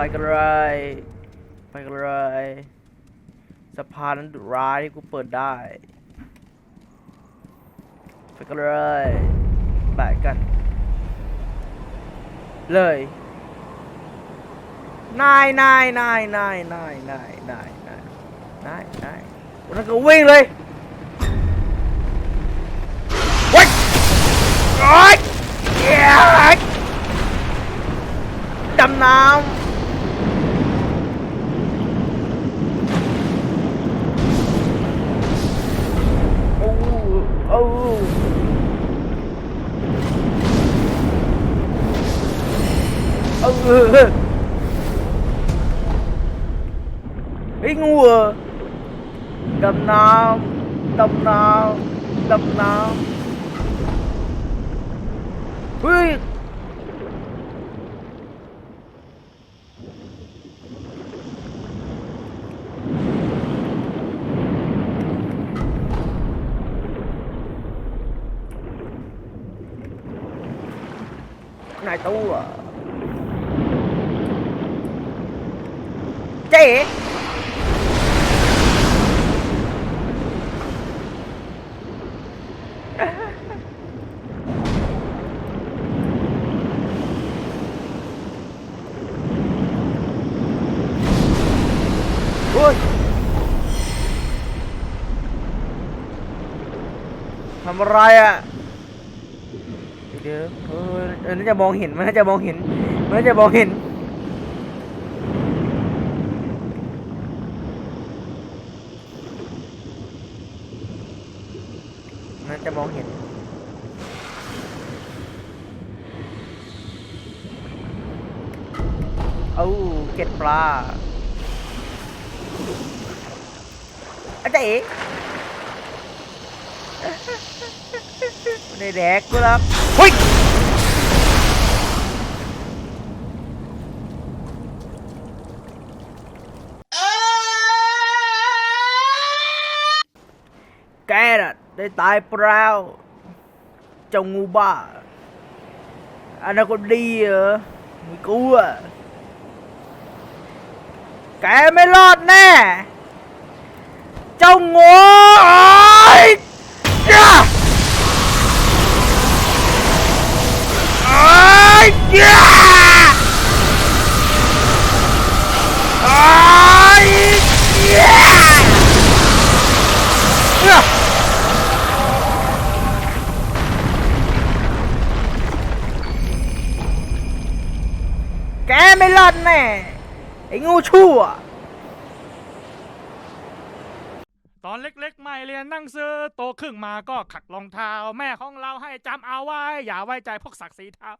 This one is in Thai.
ไปกันเลย ไปกันเลยสะพานนั้นร้ายที่กูเปิดได้ ไปกันเลยไปกัน เลย นายนายนายนายนายนายนายนายนายนายวันนั้นก็วิ่งเลยวัดโอ๊ยเย้ยดำน้ำ đâu ừ. Ý ngu à. Đâm nào Đâm nào Đâm nào. Ui. này tu à. Chị ui. Làm ra à. เดี๋ยวเออเออน่าจะมองเห็นมันน่าจะมองเห็นมันน่าจะมองเห็นมันน่าจะมองเห็นเอาเก็ดปลาอาจารย์เอ๋ ในแดกกูแล้วเฮ้ยแกน่ะได้ตายเปล่าเจ้างูบ้าอันนั้นก็ดีเหรอไม่กลัวแกไม่รอดแน่ เจ้างู แกไม่รอดแน่ ไอ้งูชั่ว ตอนเล็กๆ ไม่เรียนหนังสือโตขึ้นมาก็ขัดรองเท้า แม่ของเราให้จำเอาไว้ อย่าไว้ใจพวกศักดิ์ศรีเท้า